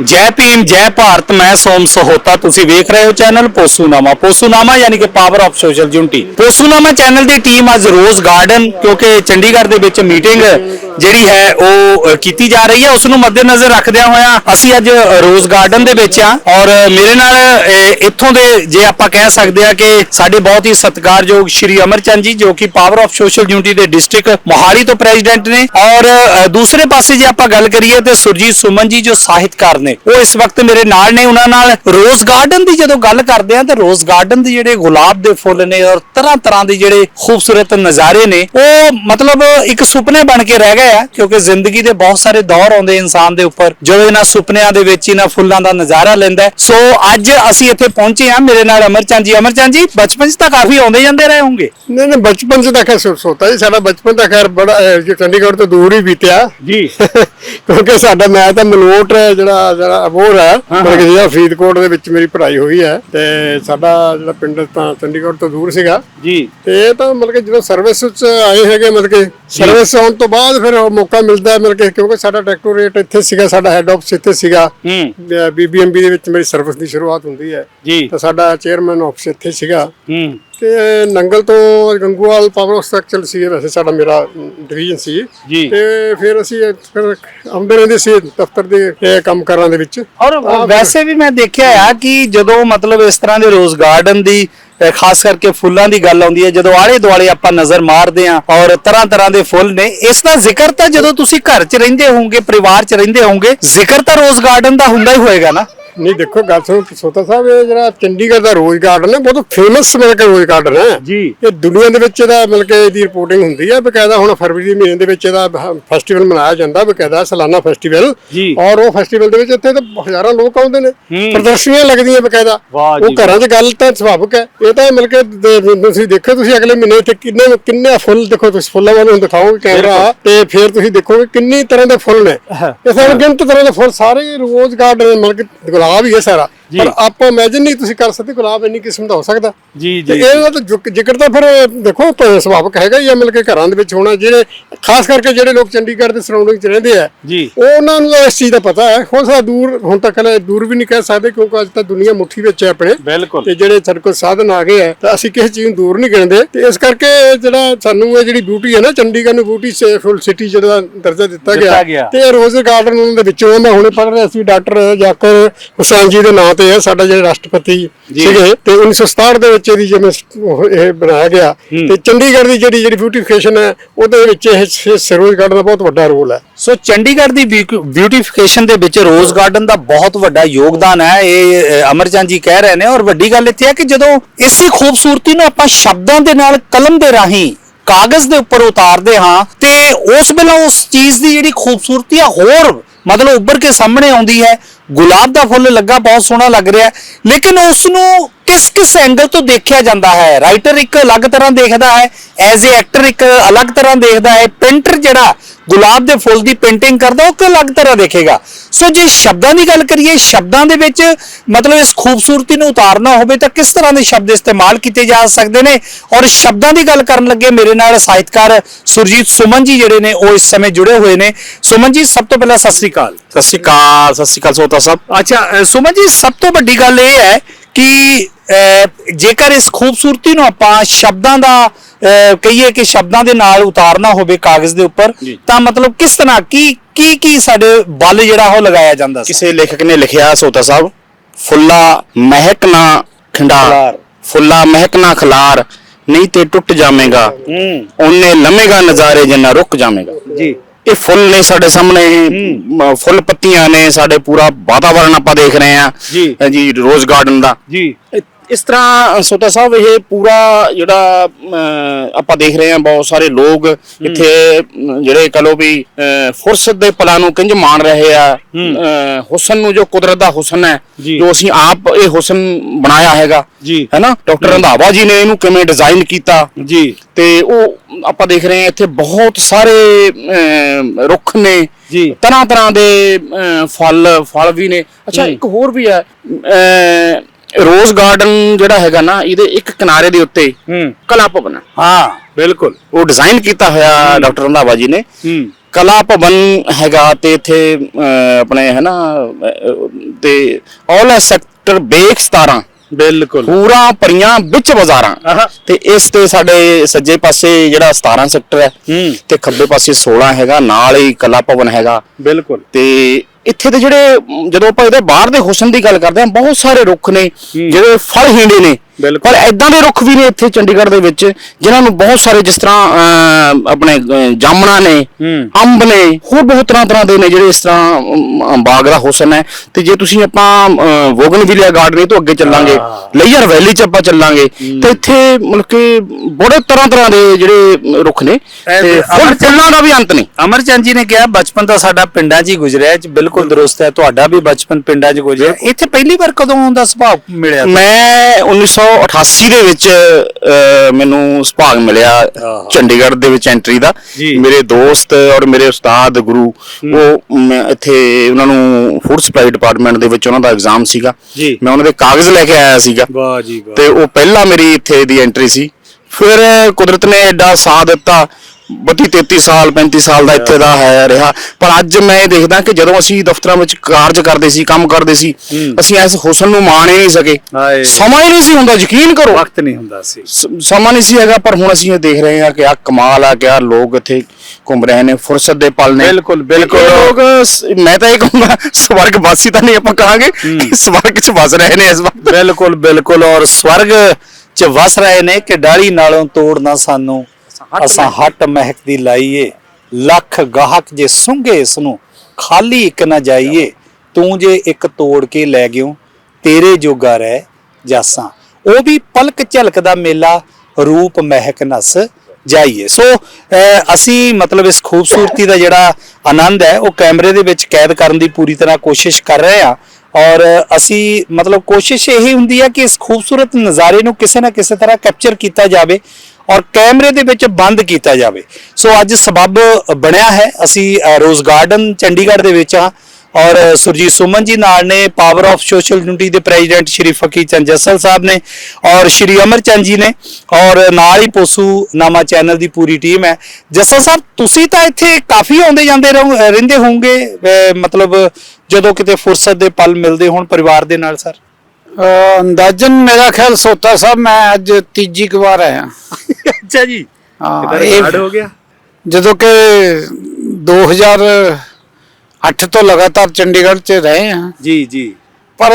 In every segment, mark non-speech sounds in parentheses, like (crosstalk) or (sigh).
ਜੈ ਭੀਮ, ਜੈ ਭਾਰਤ, ਮੈਂ ਸੋਮ ਸਹੋਤਾ। ਤੁਸੀਂ ਵੇਖ ਰਹੇ ਹੋ ਚੈਨਲ ਪੋਸੂਨਾਮਾ। ਪੋਸੂਨਾਮਾ ਯਾਨੀ ਕਿ power of social unity ਪੋਸੂਨਾਮਾ channel ਦੀ ਟੀਮ ਅੱਜ ਰੋਜ਼ ਗਾਰਡਨ ਕਿਉਂਕਿ ਚੰਡੀਗੜ੍ਹ ਦੇ ਵਿੱਚ ਮੀਟਿੰਗ ਜਿਹੜੀ ਹੈ, ਉਹ ਕੀਤੀ ਜਾ ਰਹੀ ਹੈ। ਉਸ ਨੂੰ ਮੱਦੇਨਜ਼ਰ ਰੱਖਦਿਆਂ ਹੋਇਆ ਅਸੀਂ ਅੱਜ ਰੋਜ਼ ਗਾਰਡਨ ਦੇ ਵਿੱਚ ਆ ਔਰ ਮੇਰੇ ਨਾਲ ਇੱਥੋਂ ਦੇ ਜੇ ਆਪਾਂ ਕਹਿ ਸਕਦੇ ਆ ਕਿ ਸਾਡੇ ਬਹੁਤ ਹੀ ਸਤਿਕਾਰਯੋਗ ਸ਼੍ਰੀ ਅਮਰਚੰਦ ਜੀ, ਜੋ ਕਿ ਪਾਵਰ ਆਫ ਸੋਸ਼ਲ ਯੂਨਿਟੀ ਦੇ ਡਿਸਟ੍ਰਿਕਟ ਮੋਹਾਲੀ ਤੋਂ ਪ੍ਰੈਜ਼ੀਡੈਂਟ ਨੇ। ਔਰ ਦੂਸਰੇ ਪਾਸੇ ਜੇ ਆਪਾਂ ਗੱਲ ਕਰੀਏ ਤੇ ਸੁਰਜੀਤ ਸੁਮਨ ਜੀ, ਜੋ ਸਾਹਿਤਕਾਰ ਨੇ। ਉਹ ਇਸ ਵਕਤ ਮੇਰੇ ਨਾਲ ਨੇ ਉਹਨਾਂ ਨਾਲ ਰੋਜ਼ ਗਾਰਡਨ ਦੀ ਜਦੋਂ ਗੱਲ ਕਰਦੇ ਆ ਤੇ ਰੋਜ਼ ਗਾਰਡਨ ਦੇ ਜਿਹੜੇ ਗੁਲਾਬ ਦੇ ਫੁੱਲ ਨੇ ਔਰ ਤਰ੍ਹਾਂ ਤਰ੍ਹਾਂ ਦੇ ਜਿਹੜੇ ਖੂਬਸੂਰਤ ਨਜ਼ਾਰੇ ਨੇ ਉਹ ਮਤਲਬ ਇੱਕ ਸੁਪਨੇ ਬਣ ਕੇ ਰਹਿ ਗਏ ਆ ਕਿਉਂਕਿ ਜ਼ਿੰਦਗੀ ਦੇ ਬਹੁਤ ਸਾਰੇ ਦੌਰ ਆਉਂਦੇ ਇਨਸਾਨ ਦੇ ਉੱਪਰ ਜਦੋਂ ਇਹਨਾਂ ਸੁਪਨਿਆਂ ਦੇ ਵਿੱਚ ਇਹਨਾਂ ਫੁੱਲਾਂ ਦਾ ਨਜ਼ਾਰਾ ਲੈਂਦਾ। ਸੋ ਅੱਜ ਅਸੀਂ ਇੱਥੇ ਪਹੁੰਚੇ ਆ ਮੇਰੇ ਨਾਲ ਅਮਰਚੰਦ ਜੀ। ਅਮਰਚੰਦ ਜੀ ਬਚਪਨ 'ਚ ਤਾਂ ਕਾਫੀ ਆਉਂਦੇ ਜਾਂਦੇ ਰਹੇ ਹੋਣਗੇ। ਨਹੀਂ ਨਹੀਂ ਬਚਪਨ ਚ ਤਾਂ ਖੈਰ ਸੋਤਾ ਜੀ ਸਾਡਾ ਬਚਪਨ ਤਾਂ ਖੈਰ ਬੜਾ ਚੰਡੀਗੜ੍ਹ ਤੋਂ ਦੂਰ ਹੀ ਬੀਤਿਆ। ਜੀ। (laughs) ਕਿਉਂਕਿ ਸਾਡਾ ਮੈਂ ਤਾਂ ਮਲੋਟ ਜਿਹੜਾ ਜਿਹੜਾ ਅਬੋਰ ਹੈ ਮਤਲਬ ਕਿ ਜਿਹੜਾ ਫਰੀਦਕੋਟ ਦੇ ਵਿੱਚ ਮੇਰੀ ਪੜ੍ਹਾਈ ਹੋਈ ਹੈ ਤੇ ਸਾਡਾ ਜਿਹੜਾ ਪਿੰਡ ਤਾਂ ਚੰਡੀਗੜ੍ਹ ਤੋਂ ਦੂਰ ਸੀਗਾ। ਜੀ। ਤੇ ਇਹ ਤਾਂ ਮਤਲਬ ਕਿ ਜਦੋਂ ਸਰਵਿਸ ਵਿੱਚ ਆਏ ਹੈਗੇ ਮਤਲਬ ਕਿ ਸਰਵਿਸ ਆਉਣ ਤੋਂ ਬਾਅਦ ਫਿਰ ਉਹ ਮੌਕਾ ਮਿਲਦਾ ਹੈ ਮਤਲਬ ਕਿ ਕਿਉਂਕਿ ਸਾਡਾ ਡਾਇਰੈਕਟੋਰੇਟ ਇੱਥੇ ਸੀਗਾ ਸਾਡਾ ਹੈੱਡ ਆਫਿਸ ਇੱਥੇ ਸੀਗਾ। ਹੂੰ। ਬੀਬੀਐਮਬੀ ਦੇ ਵਿੱਚ ਮੇਰੀ ਸਰਵਿਸ ਦੀ ਸ਼ੁਰੂਆਤ ਹੁੰਦੀ ਹੈ। ਜੀ। ਤਾਂ ਸਾਡਾ ਚੇਅਰਮੈਨ ਆਫਿਸ ਇੱਥੇ ਸੀਗਾ। ਹੂੰ। ਤੇ ਨੰਗਲ ਤੋਂ ਗੰਗੂਵਾਲ ਪਾਵਰ ਸਟਰਕਚਰ ਸੀ ਵੈਸੇ ਸਾਡਾ ਮੇਰਾ ਡਿਵੀਜ਼ਨ ਸੀ ਜੀ। ਤੇ ਫਿਰ ਅਸੀਂ ਫਿਰ ਆਉਂਦੇ ਰਹਿੰਦੇ ਸੀ ਦਫ਼ਤਰ ਦੇ ਕੰਮ ਕਾਰਾਂ ਦੇ ਵਿੱਚ। ਔਰ ਵੈਸੇ ਵੀ ਮੈਂ ਦੇਖਿਆ ਆ ਕਿ ਜਦੋਂ ਮਤਲਬ ਇਸ ਤਰ੍ਹਾਂ ਦੇ ਰੋਜ਼ ਗਾਰਡਨ ਦੀ ਖਾਸ ਕਰਕੇ ਫੁੱਲਾਂ ਦੀ ਗੱਲ ਆਉਂਦੀ ਹੈ ਜਦੋਂ ਆਲੇ ਦੁਆਲੇ ਆਪਾਂ ਨਜ਼ਰ ਮਾਰਦੇ ਆ ਔਰ ਤਰ੍ਹਾਂ ਤਰ੍ਹਾਂ ਦੇ ਫੁੱਲ ਨੇ ਇਸ ਦਾ ਜ਼ਿਕਰ ਤਾਂ ਜਦੋਂ ਤੁਸੀਂ ਘਰ 'ਚ ਰਹਿੰਦੇ ਹੋਵੋਗੇ ਪਰਿਵਾਰ 'ਚ ਰਹਿੰਦੇ ਹੋਵੋਗੇ ਜ਼ਿਕਰ ਤਾਂ ਰੋਜ਼ ਗਾਰਡਨ ਦਾ ਹੁੰਦਾ ਹੀ ਹੋਏਗਾ ਨਾ? ਨਹੀਂ ਦੇਖੋ ਗੱਲ ਸੁਣੋ ਸੋਤਾ ਸਾਹਿਬ ਇਹ ਜਿਹੜਾ ਚੰਡੀਗੜ੍ਹ ਦਾ ਰੋਜ਼ ਗਾਰਡਨ ਹੈ ਬਹੁਤ ਫੇਮਸ ਮਤਲਬ ਕਿ ਰੋਜ਼ ਗਾਰਡਨ ਹੈ ਜੀ। ਇਹ ਦੁਨੀਆ ਦੇ ਵਿੱਚ ਇਹਦਾ ਮਤਲਬ ਕਿ ਇਹਦੀ ਰਿਪੋਰਟਿੰਗ ਹੁੰਦੀ ਹੈ ਬਕਾਇਦਾ ਹੁਣ ਫਰਵਰੀ ਦੇ ਮਹੀਨੇ ਦੇ ਵਿੱਚ ਇਹਦਾ ਫੈਸਟੀਵਲ ਮਨਾਇਆ ਜਾਂਦਾ ਬਕਾਇਦਾ ਸਾਲਾਨਾ ਫੈਸਟੀਵਲ ਜੀ। ਔਰ ਉਹ ਫੈਸਟੀਵਲ ਦੇ ਵਿੱਚ ਇੱਥੇ ਤਾਂ ਹਜ਼ਾਰਾਂ ਲੋਕ ਆਉਂਦੇ ਨੇ ਪ੍ਰਦਰਸ਼ਨੀਆਂ ਲੱਗਦੀਆਂ ਬਕਾਇਦਾ। ਉਹ ਘਰਾਂ 'ਚ ਗੱਲ ਤਾਂ ਸੁਭਾਵਿਕ ਹੈ। ਇਹ ਤਾਂ ਮਤਲਬ ਕਿ ਤੁਸੀਂ ਦੇਖੋ ਤੁਸੀਂ ਅਗਲੇ ਮਹੀਨੇ ਤੇ ਕਿੰਨੇ ਕਿੰਨੇ ਫੁੱਲ ਦੇਖੋ ਤੁਸੀਂ ਫੁੱਲਾਂ ਵਾਲੇ ਨੂੰ ਦਿਖਾਓਗੇ ਕੈਮਰਾ ਤੇ ਫਿਰ ਤੁਸੀਂ ਦੇਖੋਗੇ ਕਿੰਨੀ ਤਰ੍ਹਾਂ ਦੇ ਫੁੱਲ ਨੇ। ਇਹ ਸਾਰੇ ਗਿਣਤ ਤਰ੍ਹਾਂ ਦੇ ਫੁੱਲ ਸਾਰੇ ਰੋਜ਼ ਗਾਰਡਨ ਮਤਲਬ ਕਿ ਗੁਲਾਬ ਹੀ ਹੈ ਸਾਰਾ ਪਰ ਆਪਾਂ ਇਮੇਜਿਨ ਨਹੀਂ ਤੁਸੀਂ ਕਰ ਸਕਦੇ ਗੁਲਾਬ ਇੰਨੀ ਕਿਸਮ ਦਾ ਹੋ ਸਕਦਾ। ਜੀ ਤੇ ਇਹਦਾ ਤਾਂ ਜ਼ਿਕ- ਜ਼ਿਕਰ ਤਾਂ ਫਿਰ ਦੇਖੋ ਸੁਭਾਵਿਕ ਹੈਗਾ ਹੀ ਆ ਮਿਲ ਕੇ ਘਰਾਂ ਦੇ ਵਿੱਚ ਹੋਣਾ ਜਿਹੜੇ ਖਾਸ ਕਰਕੇ ਜਿਹੜੇ ਲੋਕ ਚੰਡੀਗੜ੍ਹ ਦੇ ਸਰਾਊਂਡਿੰਗ 'ਚ ਰਹਿੰਦੇ ਆ। ਜੀ। ਉਹਨਾਂ ਨੂੰ ਇਸ ਚੀਜ਼ ਦਾ ਪਤਾ ਹੈ। ਹੁਣ ਸਾ ਦੂਰ ਹੁਣ ਤੱਕ ਦੂਰ ਵੀ ਨਹੀਂ ਕਹਿ ਸਕਦੇ ਕਿਉਂਕਿ ਅੱਜ ਤਾਂ ਦੁਨੀਆ ਮੁੱਠੀ ਵਿੱਚ ਹੈ ਆਪਣੇ। ਬਿਲਕੁਲ। ਤੇ ਜਿਹੜੇ ਸਾਡੇ ਕੋਲ ਸਾਧਨ ਆ ਗਏ ਆ ਤਾਂ ਅਸੀਂ ਕਿਸੇ ਚੀਜ਼ ਨੂੰ ਦੂਰ ਨਹੀਂ ਗਿਣਦੇ। ਤੇ ਇਸ ਕਰਕੇ ਜਿਹੜਾ ਸਾਨੂੰ ਇਹ ਜਿਹੜੀ ਬਿਊਟੀ ਹੈ ਨਾ ਚੰਡੀਗੜ੍ਹ ਨੂੰ ਬਿਊਟੀ ਸੇਫੁਲ ਸਿਟੀ ਜਿਹੜਾ ਦਰਜਾ ਦਿੱਤਾ ਗਿਆ। ਤੇ ਰੋਜ਼ ਗਾਰਡਨ ਉਹਨਾਂ ਦੇ ਵਿੱਚੋਂ। ਮੈਂ ਹੁਣੇ ਪੜ੍ਹ ਰਿਹਾ ਸੀ ਡਾਕਟਰ ਜਾਕਰ ਹੁਸੈਨ ਜੀ ਦੇ ਨਾਂ ਤੇ ਹੈ ਸਾਡਾ ਜਿਹੜਾ ਰਾਸ਼ਟਰਪਤੀ ਸੀਗੇ ਤੇ 1967 ਦੇ ਵਿੱਚ ਇਹਦੀ ਜਿਵੇਂ ਇਹ ਬਣਾਇਆ ਗਿਆ। ਤੇ ਚੰਡੀਗੜ੍ਹ ਦੀ ਜਿਹੜੀ ਜਿਹੜੀ ਬਿਊਟੀਫਿਕੇਸ਼ਨ ਹੈ ਉਹਦੇ ਵਿੱਚ ਇਹ ਸ- ਰੋਜ਼ ਗਾਰਡਨ ਦਾ ਬਹੁਤ ਵੱਡਾ ਰੋਲ ਹੈ। ਸੋ ਚੰਡੀਗੜ੍ਹ ਦੀ ਬਿਊਟੀਫਿਕੇਸ਼ਨ ਦੇ ਵਿੱਚ ਰੋਜ਼ ਗਾਰਡਨ ਦਾ ਬਹੁਤ ਵੱਡਾ ਯੋਗਦਾਨ ਹੈ ਇਹ ਅਮਰਚੰਦ ਜੀ ਕਹਿ ਰਹੇ ਨੇ। ਔਰ ਵੱਡੀ ਗੱਲ ਇੱਥੇ ਹੈ ਕਿ ਜਦੋਂ ਇਸੇ ਖੂਬਸੂਰਤੀ ਨੂੰ ਆਪਾਂ ਸ਼ਬਦਾਂ ਦੇ ਨਾਲ ਕਲਮ ਦੇ ਰਾਹੀਂ ਕਾਗਜ਼ ਦੇ ਉੱਪਰ ਉਤਾਰਦੇ ਹਾਂ ਤੇ ਉਸ ਵੇਲੇ ਉਸ ਚੀਜ਼ ਦੀ ਜਿਹੜੀ ਖੂਬਸੂਰਤੀ ਆ ਹੋਰ ਮਤਲਬ ਉੱਭਰ ਕੇ ਸਾਹਮਣੇ ਆਉਂਦੀ ਹੈ ਗੁਲਾਬ ਦਾ ਫੁੱਲ ਲੱਗਾ ਬਹੁਤ ਸੋਹਣਾ ਲੱਗ ਰਿਹਾ ਲੇਕਿਨ ਉਸ ਨੂੰ ਕਿਸ ਕਿਸ ਐਂਗਲ ਤੋਂ ਦੇਖਿਆ ਜਾਂਦਾ ਹੈ? ਰਾਈਟਰ ਇੱਕ ਅਲੱਗ ਤਰ੍ਹਾਂ ਦੇਖਦਾ ਹੈ ਐਜ਼ ਅ ਐਕਟਰ ਇੱਕ ਅਲੱਗ ਤਰ੍ਹਾਂ ਦੇਖਦਾ ਹੈ ਪੇਂਟਰ ਜਿਹੜਾ ਗੁਲਾਬ ਦੇ ਫੁੱਲ ਦੀ ਪੇਂਟਿੰਗ ਕਰਦਾ ਉਹ ਇੱਕ ਅਲੱਗ ਤਰ੍ਹਾਂ ਦੇਖੇਗਾ। ਸੋ ਜੇ ਸ਼ਬਦਾਂ ਦੀ ਗੱਲ ਕਰੀਏ ਸ਼ਬਦਾਂ ਦੇ ਵਿੱਚ ਮਤਲਬ ਇਸ ਖੂਬਸੂਰਤੀ ਨੂੰ ਉਤਾਰਨਾ ਹੋਵੇ ਤਾਂ ਕਿਸ ਤਰ੍ਹਾਂ ਦੇ ਸ਼ਬਦ ਇਸਤੇਮਾਲ ਕੀਤੇ ਜਾ ਸਕਦੇ ਨੇ? ਔਰ ਸ਼ਬਦਾਂ ਦੀ ਗੱਲ ਕਰਨ ਲੱਗੇ ਮੇਰੇ ਨਾਲ ਸਾਹਿਤਕਾਰ ਸੁਰਜੀਤ ਸੁਮਨ ਜੀ ਜਿਹੜੇ ਨੇ ਉਹ ਇਸ ਸਮੇਂ ਜੁੜੇ ਹੋਏ ਨੇ। ਸੁਮਨ ਜੀ ਸਭ ਤੋਂ ਪਹਿਲਾਂ ਸਤਿ ਸ੍ਰੀ ਅਕਾਲ। ਸਤਿ ਸ਼੍ਰੀ ਅਕਾਲ ਸਤਿ ਸ਼੍ਰੀ ਅਕਾਲ ਸੋਤਾ ਸਾਹਿਬ। ਅੱਛਾ ਸੁਮਨ ਜੀ ਸਭ ਤੋਂ ਵੱਡੀ ਗੱਲ ਇਹ ਹੈ ਕਿ ਜੇਕਰ ਇਸ ਖੂਬਸੂਰਤੀ ਨੂੰ ਆਪਾਂ ਸ਼ਬਦਾਂ ਦਾ ਕਹੀਏ ਕਿ ਸ਼ਬਦਾਂ ਦੇ ਨਾਲ ਉਤਾਰਨਾ ਹੋਵੇ ਕਾਗਜ਼ ਦੇ ਉੱਪਰ ਤਾਂ ਮਤਲਬ ਕਿਸ ਤਰ੍ਹਾਂ ਕੀ ਕੀ ਕੀ ਸਾਡੇ ਬਲ ਜਿਹੜਾ ਉਹ ਲਗਾਇਆ ਜਾਂਦਾ ਸੀ? ਕਿਸੇ ਲੇਖਕ ਨੇ ਲਿਖਿਆ ਸੋਤਾ ਸਾਹਿਬ ਫੁੱਲਾ ਮਹਿਕ ਨਾ ਖਿੰਡਾ ਖਿਲਾਰ। ਫੁੱਲਾ ਮਹਿਕ ਨਾ ਖਿਲਾਰ ਨਹੀਂ ਤੇ ਟੁੱਟ ਜਾਵੇਗਾ। ਹੂੰ। ਉਹਨੇ ਲੰਮੇਗਾ ਨਜ਼ਾਰੇ ਜਿੰਨਾ ਰੁਕ ਜਾਵੇਗਾ। ਜੀ। ਇਹ ਫੁੱਲ ਨੇ ਸਾਡੇ ਸਾਹਮਣੇ। ਫੁੱਲ ਪੱਤੀਆਂ ਨੇ ਸਾਡੇ ਪੂਰਾ ਵਾਤਾਵਰਣ ਆਪਾਂ ਦੇਖ ਰਹੇ ਆ ਜੀ। ਜੀ ਰੋਜ਼ ਗਾਰਡਨ ਦਾ। ਜੀ। ਇਹ- ਇਸ ਤਰ੍ਹਾਂ ਸੋਤਾ ਸਾਹਿਬ ਇਹ ਪੂਰਾ ਜਿਹੜਾ ਆਪਾਂ ਦੇਖ ਰਹੇ ਹਾਂ ਬਹੁਤ ਸਾਰੇ ਲੋਕ ਇੱਥੇ ਜਿਹੜੇ ਕਹ ਲੋ ਵੀ ਫੁਰਸਤ ਦੇ ਪਲਾਂ ਨੂੰ ਕਿੰਜ ਮਾਣ ਰਹੇ ਆ ਹੁਸਨ ਨੂੰ ਜੋ ਕੁਦਰਤ ਦਾ ਹੁਸਨ ਹੈ ਜੀ। ਅਸੀਂ ਆਪ ਇਹ ਹੁਸਨ ਬਣਾਇਆ ਹੈਗਾ। ਹੈਨਾ ਡਾਕਟਰ ਰੰਧਾਵਾ ਜੀ ਨੇ ਇਹਨੂੰ ਕਿਵੇਂ ਡਿਜ਼ਾਈਨ ਕੀਤਾ ਜੀ ਤੇ ਉਹ ਆਪਾਂ ਦੇਖ ਰਹੇ ਹਾਂ ਇੱਥੇ ਬਹੁਤ ਸਾਰੇ ਰੁੱਖ ਨੇ। ਤਰ੍ਹਾਂ ਤਰ੍ਹਾਂ ਦੇ ਫਲ ਫਲ ਵੀ ਨੇ ਅੱਛਾ। ਇੱਕ ਹੋਰ ਵੀ ਹੈ ਰੋਜ਼ ਗਾਰਡਨ ਜਿਹੜਾ ਹੈਗਾ ਨਾ ਇਹਦੇ ਇੱਕ ਕਿਨਾਰੇ ਦੇ ਉੱਤੇ ਹੂੰ। ਕਲਾ ਭਵਨ ਹੈ। ਹਾਂ ਬਿਲਕੁਲ। ਉਹ ਡਿਜ਼ਾਈਨ ਕੀਤਾ ਹੋਇਆ ਡਾਕਟਰ ਰੰਧਾਵਾ ਜੀ ਨੇ। ਹੂੰ। ਕਲਾ ਭਵਨ ਹੈਗਾ ਤੇ ਇੱਥੇ ਅਹ, ਆਪਣੇ ਹੈ ਨਾ ਅਹ, ਤੇ ਆਲ ਸੈਕਟਰ ਬੇਕ 17 ਬਿਲਕੁਲ। ਪੂਰਾ ਪਰੀਆਂ ਵਿੱਚ ਬਾਜ਼ਾਰਾਂ। ਆਹਾ। ਤੇ ਇਸ ਤੇ ਸਾਡੇ ਸੱਜੇ ਪਾਸੇ ਜਿਹੜਾ 17 ਸੈਕਟਰ ਹੈ ਹੂੰ। ਤੇ ਖੱਬੇ ਪਾਸੇ 16 ਹੈਗਾ ਨਾਲ ਹੀ ਕਲਾ ਭਵਨ ਹੈਗਾ। ਬਿਲਕੁਲ। ਤੇ ਇੱਥੇ ਦੇ ਜਿਹੜੇ ਜਦੋਂ ਆਪਾਂ ਇਹਦੇ ਬਾਹਰ ਦੇ ਹੁਸਨ ਦੀ ਗੱਲ ਕਰਦੇ ਹਾਂ ਬਹੁਤ ਸਾਰੇ ਰੁੱਖ ਨੇ ਜਿਹੜੇ ਫਲ ਹੀਂਦੇ ਨੇ। ਪਰ ਐਦਾਂ ਦੇ ਰੁੱਖ ਵੀ ਨੇ ਇੱਥੇ ਚੰਡੀਗੜ੍ਹ ਦੇ ਵਿੱਚ ਜਿਨ੍ਹਾਂ ਨੂੰ ਬਹੁਤ ਸਾਰੇ ਜਿਸ ਤਰ੍ਹਾਂ ਆਪਣੇ ਜਾਮਣਾ ਨੇ। ਅੰਬ ਨੇ ਹੋਰ ਬਹੁਤ ਤਰ੍ਹਾਂ ਤਰ੍ਹਾਂ ਦੇ ਨੇ ਜਿਹੜੇ ਇਸ ਤਰ੍ਹਾਂ ਬਾਗ ਦਾ ਹੁਸਨ ਹੈ। ਤੇ ਜੇ ਤੁਸੀਂ ਆਪਾਂ ਵੋਗਨਵਿਲਿਆ ਗਾਰਡਨ ਤੋਂ ਅੱਗੇ ਚੱਲਾਂਗੇ ਲਈਅਰ ਵੈਲੀ ਚ ਆਪਾਂ ਚੱਲਾਂਗੇ ਤੇ ਇੱਥੇ ਮਤਲਬ ਕਿ ਬੜੇ ਤਰ੍ਹਾਂ ਤਰ੍ਹਾਂ ਦੇ ਜਿਹੜੇ ਰੁੱਖ ਨੇ। ਤੇ ਫੁੱਲ ਦਾ ਵੀ ਅੰਤ ਨਹੀਂ। ਅਮਰਚੰਦ ਜੀ ਨੇ ਕਿਹਾ ਬਚਪਨ ਤਾਂ ਸਾਡਾ ਪਿੰਡਾਂ 'ਚ ਹੀ ਗੁਜ਼ਰਿਆ ਬਿਲਕੁਲ ਦਰੁਸਤ ਹੈ ਤੁਹਾਡਾ ਵੀ ਬਚਪਨ ਪਿੰਡਾਂ 'ਚ ਗੁਜ਼ਰਿਆ ਇੱਥੇ ਪਹਿਲੀ ਵਾਰ ਕਦੋਂ ਦਾ ਸੁਭਾਅ ਮਿਲਿਆ ਮੈਂ 1988 ਦੇ ਵਿੱਚ ਅਹ, ਮੈਨੂੰ ਸੁਭਾਗ ਮਿਲਿਆ। ਚੰਡੀਗੜ੍ਹ ਦੇ ਵਿੱਚ ਐਂਟਰੀ ਦਾ। ਜੀ। ਮੇਰੇ ਦੋਸਤ ਔਰ ਮੇਰੇ ਉਸਤਾਦ ਗੁਰੂ ਉਹ ਮੈਂ ਇੱਥੇ ਉਹਨਾਂ ਨੂੰ ਫੂਡ ਸਪਲਾਈ ਡਿਪਾਰਟਮੈਂਟ ਦੇ ਵਿੱਚ ਉਹਨਾਂ ਦਾ ਐਗਜ਼ਾਮ ਸੀਗਾ। ਜੀ। ਮੈਂ ਉਹਨਾਂ ਦੇ ਕਾਗਜ਼ ਲੈ ਕੇ ਆਇਆ ਸੀਗਾ। ਵਾਹ ਜੀ ਵਾਹ। ਤੇ ਉਹ ਪਹਿਲਾਂ ਮੇਰੀ ਇੱਥੇ ਦੀ ਐਂਟਰੀ ਸੀ। ਫਿਰ ਕੁਦਰਤ ਨੇ ਐਡਾ ਸਾਥ ਦਿੱਤਾ 32 33 ਸਾਲ 35 ਸਾਲ ਦਾ ਇੱਥੇ ਦਾ ਹੈ ਰਿਹਾ। ਪਰ ਅੱਜ ਮੈਂ ਇਹ ਦੇਖਦਾ ਕਿ ਜਦੋਂ ਅਸੀਂ ਦਫ਼ਤਰਾਂ ਵਿੱਚ ਕਾਰਜ ਕਰਦੇ ਸੀ ਕੰਮ ਕਰਦੇ ਸੀ ਅਸੀਂ ਇਸ ਹੁਸਨ ਨੂੰ ਮਾਣ ਹੀ ਨਹੀਂ ਸਕੇ। ਸਮਾਂ ਹੀ ਨਹੀਂ ਸੀ ਹੁੰਦਾ ਯਕੀਨ ਕਰੋ। ਵਕਤ ਨਹੀਂ ਹੁੰਦਾ ਸੀ। ਸਮਾਂ ਨਹੀਂ ਸੀ ਹੈਗਾ ਪਰ ਹੁਣ ਅਸੀਂ ਇਹ ਦੇਖ ਰਹੇ ਹਾਂ ਕਿ ਆ ਕਮਾਲ ਆ ਕਿ ਆ ਲੋਕ ਇੱਥੇ ਘੁੰਮ ਰਹੇ ਨੇ ਫੁਰਸਤ ਦੇ ਪਲ ਨੇ। ਬਿਲਕੁਲ, ਬਿਲਕੁਲ। ਲੋਕ ਮੈਂ ਤਾਂ ਇਹ ਕਹੂੰਗਾ ਸਵਰਗ ਵਾਸੀ ਤਾਂ ਨਹੀਂ ਆਪਾਂ ਕਹਾਂਗੇ। ਸਵਰਗ 'ਚ ਵਸ ਰਹੇ ਨੇ ਇਸ ਵਕਤ। ਬਿਲਕੁਲ ਬਿਲਕੁਲ। ਔਰ ਸਵਰਗ 'ਚ ਵਸ ਰਹੇ ਨੇ ਕਿ ਡਾਲੀ ਨਾਲੋਂ ਤੋੜਨਾ ਸਾਨੂੰ। ਅਸਾਂ ਹੱਟ ਮਹਿਕਦੀ ਲਾਈਏ ਲੱਖ ਗਾਹਕ ਜੇ ਸੁੰਘੇ ਇਸ ਨੂੰ ਖਾਲੀ ਇੱਕ ਨਾ ਜਾਈਏ ਤੂੰ ਜੇ ਇੱਕ ਤੋੜ ਕੇ ਲੈ ਗਿਓ ਤੇਰੇ ਜੋਗਾ ਰਹਿ ਜਾਸਾਂ। ਉਹ ਵੀ ਪਲਕ ਝਲਕਦਾ ਮੇਲਾ ਰੂਪ ਮਹਿਕ ਨਸ ਜਾਈਏ। ਸੋ ਅਸੀਂ ਮਤਲਬ ਇਸ ਖੂਬਸੂਰਤੀ ਦਾ ਜਿਹੜਾ ਆਨੰਦ ਹੈ ਉਹ ਕੈਮਰੇ ਦੇ ਵਿੱਚ ਕੈਦ ਕਰਨ ਦੀ ਪੂਰੀ ਤਰ੍ਹਾਂ ਕੋਸ਼ਿਸ਼ ਕਰ ਰਹੇ ਹਾਂ। ਔਰ ਅਸੀਂ ਮਤਲਬ ਕੋਸ਼ਿਸ਼ ਇਹ ਹੁੰਦੀ ਹੈ ਕਿ ਇਸ ਖੂਬਸੂਰਤ ਨਜ਼ਾਰੇ ਨੂੰ ਕਿਸੇ ਨਾ ਕਿਸੇ ਤਰ੍ਹਾਂ ਕੈਪਚਰ ਕੀਤਾ ਜਾਵੇ। ਔਰ ਕੈਮਰੇ ਦੇ ਵਿੱਚ ਬੰਦ ਕੀਤਾ ਜਾਵੇ। ਸੋ ਅੱਜ ਸਬੱਬ ਬਣਿਆ ਹੈ। ਅਸੀਂ ਰੋਜ਼ ਗਾਰਡਨ ਚੰਡੀਗੜ੍ਹ ਦੇ ਵਿੱਚ ਹਾਂ। ਔਰ ਸੁਰਜੀਤ ਸੁਮਨ ਜੀ ਨਾਲ ਨੇ ਪਾਵਰ ਆਫ ਸੋਸ਼ਲ ਯੂਨਿਟੀ ਦੇ ਪ੍ਰੈਜ਼ੀਡੈਂਟ ਸ਼੍ਰੀ ਫਕੀਰ ਚੰਦ ਜੱਸਲ ਸਾਹਿਬ ਨੇ ਔਰ ਸ਼੍ਰੀ ਅਮਰਚੰਦ ਜੀ ਨੇ। ਔਰ ਨਾਲ ਹੀ ਪੋਸੂ ਨਾਮਾ ਚੈਨਲ ਦੀ ਪੂਰੀ ਟੀਮ ਹੈ। ਜੱਸਲ ਸਾਹਿਬ, ਤੁਸੀਂ ਤਾਂ ਇੱਥੇ ਕਾਫੀ ਆਉਂਦੇ ਜਾਂਦੇ ਰਹੋ- ਰਹਿੰਦੇ ਹੋਵੋਗੇ। ਮਤਲਬ ਜਦੋਂ ਕਿਤੇ ਫੁਰਸਤ ਦੇ ਪਲ ਮਿਲਦੇ ਹੋਣ ਪਰਿਵਾਰ ਦੇ ਨਾਲ, ਸਰ? ਅੰਦਾਜ਼ਨ ਮੇਰਾ ਖਿਆਲ ਸੋਤਾ ਸਾਹਿਬ ਮੈਂ ਅੱਜ ਤੀਜੀ ਕੁ ਵਾਰ ਆਇਆ। ਅੱਛਾ ਜੀ। ਹਾਂ ਇਹ ਹੋ ਗਿਆ। ਜਦੋਂ ਕਿ 2008 ਤੋਂ ਲਗਾਤਾਰ ਚੰਡੀਗੜ੍ਹ 'ਚ ਰਹੇ ਹਾਂ। ਜੀ ਜੀ। ਪਰ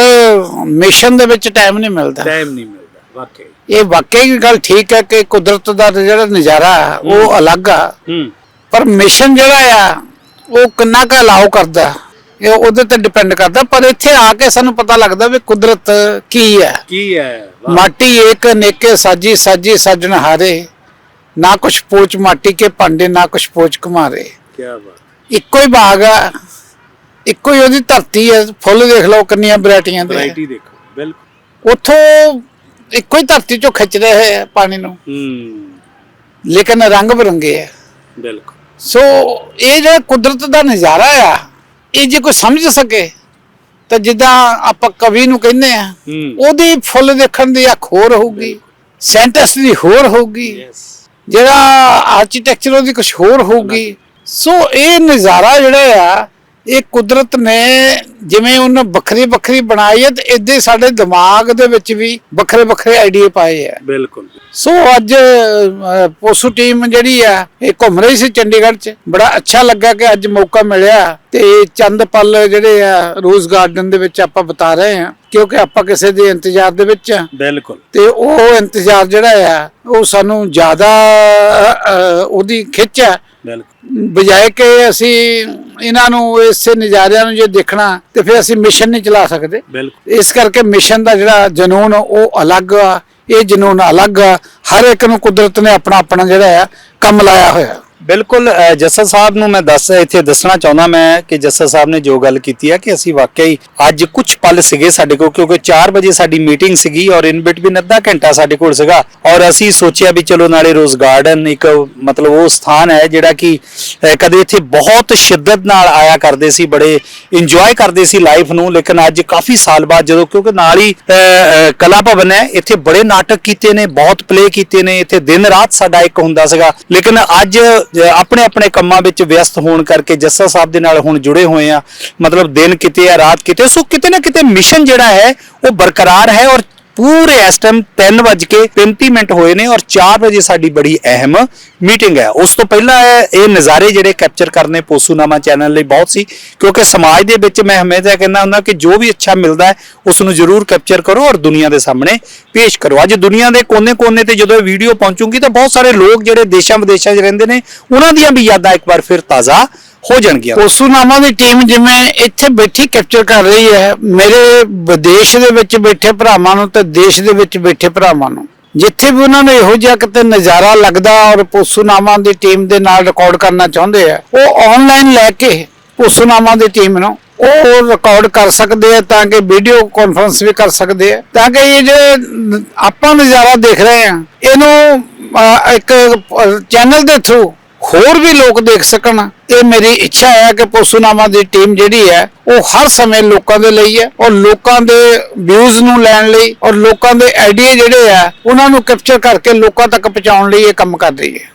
ਮਿਸ਼ਨ ਦੇ ਵਿੱਚ ਟਾਈਮ ਨਹੀਂ ਮਿਲਦਾ। ਟਾਈਮ ਨਹੀਂ ਮਿਲਦਾ ਵਾਕਈ। ਇਹ ਵਾਕਈ ਗੱਲ ਠੀਕ ਹੈ ਕਿ ਕੁਦਰਤ ਦਾ ਜਿਹੜਾ ਨਜ਼ਾਰਾ ਉਹ ਅਲੱਗ ਆ। ਪਰ ਮਿਸ਼ਨ ਜਿਹੜਾ ਆ ਉਹ ਕਿੰਨਾ ਕੁ ਅਲਾਉ ਕਰਦਾ। ਇਹ ਉਹਦੇ ਤੇ ਡਿਪੈਂਡ ਕਰਦਾ ਪਰ ਇੱਥੇ ਆ ਕੇ ਸਾਨੂੰ ਪਤਾ ਲੱਗਦਾ ਵੀ ਕੁਦਰਤ ਕੀ ਹੈ। ਕੀ ਹੈ? ਮਾਟੀ ਏਕ ਨੇਕੇ ਸਾਜੀ ਸਾਜੀ ਸਜਣ ਹਾਰੇ। ਨਾ ਕੁਛ ਪੋਚ ਮਾਟੀ ਕੇ ਭਾਂਡੇ ਨਾ ਕੁਛ ਪੋਚ ਕੁਮਾਰੇ। ਕੀ ਬਾਤ। ਇੱਕੋ ਹੀ ਬਾਗ ਆ। ਇੱਕੋ ਹੀ ਉਹਦੀ ਧਰਤੀ ਹੈ। ਫੁੱਲ ਦੇਖ ਲਓ ਕਿੰਨੀਆਂ ਵੈਰਾਈਟੀਆਂ ਦੇ ਵੈਰਾਈਟੀ ਦੇਖੋ ਬਿਲਕੁਲ। ਉੱਥੋਂ ਇੱਕੋ ਹੀ ਧਰਤੀ ਚੋਂ ਖਿੱਚ ਰਹੇ ਆ ਪਾਣੀ ਨੂੰ। ਹੂੰ। ਲੇਕਿਨ ਰੰਗ ਬਰੰਗੇ ਆ। ਬਿਲਕੁਲ। ਸੋ ਇਹ ਜਿਹੜਾ ਕੁਦਰਤ ਦਾ ਨਜ਼ਾਰਾ ਆ ਇਹ ਜੇ ਕੋਈ ਸਮਝ ਸਕੇ ਤਾਂ ਜਿੱਦਾਂ ਆਪਾਂ ਕਵੀ ਨੂੰ ਕਹਿੰਦੇ ਆ ਉਹਦੀ ਫੁੱਲ ਦੇਖਣ ਦੀ ਅੱਖ ਹੋਰ ਹੋਊਗੀ ਸੈਂਟੈਂਸ ਦੀ ਹੋਰ ਹੋਊਗੀ ਜਿਹੜਾ ਆਰਕੀਟੈਕਚਰ ਉਹਦੀ ਕੁਝ ਹੋਰ ਹੋਊਗੀ। ਸੋ ਇਹ ਨਜ਼ਾਰਾ ਜਿਹੜਾ ਆ ਇਹ ਕੁਦਰਤ ਨੇ ਜਿਵੇਂ ਉਹਨੇ ਵੱਖਰੀ ਵੱਖਰੀ ਬਣਾਈ ਹੈ ਤੇ ਇਦਾਂ ਸਾਡੇ ਦਿਮਾਗ ਦੇ ਵਿੱਚ ਵੀ ਵੱਖਰੇ ਵੱਖਰੇ ਆਈਡੀਏ ਪਾਏ ਆ। ਬਿਲਕੁਲ। ਸੋ ਅੱਜ ਪੋਸੂ ਟੀਮ ਜਿਹੜੀ ਆ ਇਹ ਘੁੰਮ ਰਹੀ ਸੀ ਚੰਡੀਗੜ੍ਹ 'ਚ। ਬੜਾ ਅੱਛਾ ਲੱਗਾ ਕਿ ਅੱਜ ਮੌਕਾ ਮਿਲਿਆ ਤੇ ਚੰਦ ਪਲ ਜਿਹੜੇ ਆ ਰੋਜ਼ ਗਾਰਡਨ ਦੇ ਵਿੱਚ ਆਪਾਂ ਬਤਾ ਰਹੇ ਆ ਕਿਉਂਕਿ ਆਪਾਂ ਕਿਸੇ ਦੇ ਇੰਤਜ਼ਾਰ ਦੇ ਵਿੱਚ ਆ। ਬਿਲਕੁਲ। ਤੇ ਉਹ ਇੰਤਜ਼ਾਰ ਜਿਹੜਾ ਆ ਉਹ ਸਾਨੂੰ ਜ਼ਿਆਦਾ ਉਹਦੀ ਖਿੱਚ ਆ। ਬਿਲਕੁਲ। ਬਜਾਏ ਕਿ ਅਸੀਂ ਇਹਨਾਂ ਨੂੰ ਇਸੇ ਨਜ਼ਾਰਿਆਂ ਨੂੰ ਜੇ ਦੇਖਣਾ ਤੇ ਫਿਰ ਅਸੀਂ ਮਿਸ਼ਨ ਨਹੀਂ ਚਲਾ ਸਕਦੇ। ਇਸ ਕਰਕੇ ਮਿਸ਼ਨ ਦਾ ਜਿਹੜਾ ਜਨੂਨ ਉਹ ਅਲੱਗ ਆ। ਇਹ ਜਨੂਨ ਅਲੱਗ ਆ। ਹਰ ਇੱਕ ਨੂੰ ਕੁਦਰਤ ਨੇ ਆਪਣਾ ਆਪਣਾ ਜਿਹੜਾ ਆ ਕੰਮ ਲਾਇਆ ਹੋਇਆ। ਬਿਲਕੁਲ ਅ, ਜੱਸਾ ਸਾਹਿਬ ਨੂੰ ਮੈਂ ਦੱਸ ਇੱਥੇ ਦੱਸਣਾ ਚਾਹੁੰਦਾ ਮੈਂ ਕਿ ਜੱਸਾ ਸਾਹਿਬ ਨੇ ਜੋ ਗੱਲ ਕੀਤੀ ਹੈ ਕਿ ਅਸੀਂ ਵਾਕਈ ਅੱਜ ਕੁਝ ਪਲ ਸੀਗੇ ਸਾਡੇ ਕੋਲ ਕਿਉਂਕਿ 4 ਵਜੇ ਸਾਡੀ ਮੀਟਿੰਗ ਸੀਗੀ ਔਰ ਇਨ ਬਿਟਵੀਨ ਅੱਧਾ ਘੰਟਾ ਸਾਡੇ ਕੋਲ ਸੀਗਾ ਔਰ ਅਸੀਂ ਸੋਚਿਆ ਵੀ ਚਲੋ ਨਾਲੇ ਰੋਜ਼ ਗਾਰਡਨ ਇੱਕ ਮਤਲਬ ਉਹ ਸਥਾਨ ਹੈ ਜਿਹੜਾ ਕਿ ਕਦੇ ਇੱਥੇ ਬਹੁਤ ਸ਼ਿੱਦਤ ਨਾਲ ਆਇਆ ਕਰਦੇ ਸੀ ਬੜੇ ਇੰਜੋਏ ਕਰਦੇ ਸੀ ਲਾਈਫ ਨੂੰ ਲੇਕਿਨ ਅੱਜ ਕਾਫੀ ਸਾਲ ਬਾਅਦ ਜਦੋਂ ਕਿਉਂਕਿ ਨਾਲ ਹੀ ਕਲਾ ਭਵਨ ਹੈ ਇੱਥੇ ਬੜੇ ਨਾਟਕ ਕੀਤੇ ਨੇ ਬਹੁਤ ਪਲੇ ਕੀਤੇ ਨੇ ਇੱਥੇ ਦਿਨ ਰਾਤ ਸਾਡਾ ਇੱਕ ਹੁੰਦਾ ਸੀਗਾ ਲੇਕਿਨ ਅੱਜ ਆਪਣੇ ਆਪਣੇ ਕੰਮਾਂ ਵਿੱਚ ਵਿਅਸਤ ਹੋਣ ਕਰਕੇ ਜੱਸਾ ਸਾਹਿਬ ਦੇ ਨਾਲ ਹੁਣ ਜੁੜੇ ਹੋਏ ਆ। ਮਤਲਬ ਦਿਨ ਕਿਤੇ ਆ, ਰਾਤ ਕਿਤੇ, ਸੋ ਕਿਤੇ ਨਾ ਕਿਤੇ ਮਿਸ਼ਨ ਜਿਹੜਾ ਹੈ, ਉਹ ਬਰਕਰਾਰ ਹੈ ਔਰ ਪੂਰੇ ਇਸ ਟਾਈਮ 3:35 ਮਿੰਟ ਹੋਏ ਨੇ ਔਰ 4 ਵਜੇ ਸਾਡੀ ਬੜੀ ਅਹਿਮ ਮੀਟਿੰਗ ਹੈ। ਉਸ ਤੋਂ ਪਹਿਲਾਂ ਇਹ ਨਜ਼ਾਰੇ ਜਿਹੜੇ ਕੈਪਚਰ ਕਰਨੇ ਪੋਸੂਨਾਮਾ ਚੈਨਲ ਲਈ ਬਹੁਤ ਸੀ, ਕਿਉਂਕਿ ਸਮਾਜ ਦੇ ਵਿੱਚ ਮੈਂ ਹਮੇਸ਼ਾ ਕਹਿੰਦਾ ਹੁੰਦਾ ਕਿ ਜੋ ਵੀ ਅੱਛਾ ਮਿਲਦਾ ਹੈ, ਉਸ ਨੂੰ ਜ਼ਰੂਰ ਕੈਪਚਰ ਕਰੋ ਔਰ ਦੁਨੀਆ ਦੇ ਸਾਹਮਣੇ ਪੇਸ਼ ਕਰੋ। ਅੱਜ ਦੁਨੀਆ ਦੇ ਕੋਨੇ-ਕੋਨੇ ਤੇ ਜਦੋਂ ਇਹ ਵੀਡੀਓ ਪਹੁੰਚੂਗੀ ਤਾਂ ਬਹੁਤ ਸਾਰੇ ਲੋਕ ਜਿਹੜੇ ਦੇਸ਼ਾਂ ਵਿਦੇਸ਼ਾਂ 'ਚ ਰਹਿੰਦੇ ਨੇ, ਉਹਨਾਂ ਦੀਆਂ ਵੀ ਯਾਦਾਂ ਇੱਕ ਵਾਰ ਫਿਰ ਤਾਜ਼ਾ ਹੋ ਜਾਣਗੀਆਂ। ਪੋਸੂਨਾਮਾ ਦੀ ਟੀਮ ਜਿਵੇਂ ਇੱਥੇ ਬੈਠੀ ਕੈਪਚਰ ਕਰ ਰਹੀ ਹੈ, ਮੇਰੇ ਵਿਦੇਸ਼ ਦੇ ਵਿੱਚ ਬੈਠੇ ਭਰਾਵਾਂ ਨੂੰ ਤੇ ਦੇਸ਼ ਦੇ ਵਿੱਚ ਬੈਠੇ ਭਰਾਵਾਂ ਨੂੰ। ਜਿੱਥੇ ਵੀ ਉਹਨਾਂ ਨੂੰ ਇਹੋ ਜਿਹਾ ਕਿਤੇ ਨਜ਼ਾਰਾ ਲੱਗਦਾ ਔਰ ਪੋਸੂਨਾਮਾ ਦੀ ਟੀਮ ਦੇ ਨਾਲ ਰਿਕਾਰਡ ਕਰਨਾ ਚਾਹੁੰਦੇ ਆ, ਉਹ ਆਨਲਾਈਨ ਲੈ ਕੇ ਪੋਸੂਨਾਮਾ ਦੀ ਟੀਮ ਨੂੰ ਉਹ ਰਿਕਾਰਡ ਕਰ ਸਕਦੇ ਆ ਤਾਂ ਕਿ ਵੀਡੀਓ ਕਾਨਫਰੰਸ ਵੀ ਕਰ ਸਕਦੇ ਆ। ਤਾਂ ਕਿ ਇਹ ਜਿਹੜੇ ਆਪਾਂ ਨਜ਼ਾਰਾ ਦੇਖ ਰਹੇ ਆ, ਇਹਨੂੰ ਇੱਕ ਚੈਨਲ ਦੇ ਥਰੂ ਹੋਰ ਵੀ ਲੋਕ ਦੇਖ ਸਕਣ। ਇਹ ਮੇਰੀ ਇੱਛਾ ਹੈ ਕਿ ਪੋਸੂਨਾਮਾ ਦੀ ਟੀਮ ਜਿਹੜੀ ਹੈ, ਉਹ ਹਰ ਸਮੇਂ ਲੋਕਾਂ ਦੇ ਲਈ ਹੈ ਔਰ ਲੋਕਾਂ ਦੇ ਵਿਊਜ਼ ਨੂੰ ਲੈਣ ਲਈ ਔਰ ਲੋਕਾਂ ਦੇ ਆਈਡੀਆ ਜਿਹੜੇ ਆ, ਉਹਨਾਂ ਨੂੰ ਕੈਪਚਰ ਕਰਕੇ ਲੋਕਾਂ ਤੱਕ ਪਹੁੰਚਾਉਣ ਲਈ ਇਹ ਕੰਮ ਕਰ ਰਹੀ ਹੈ।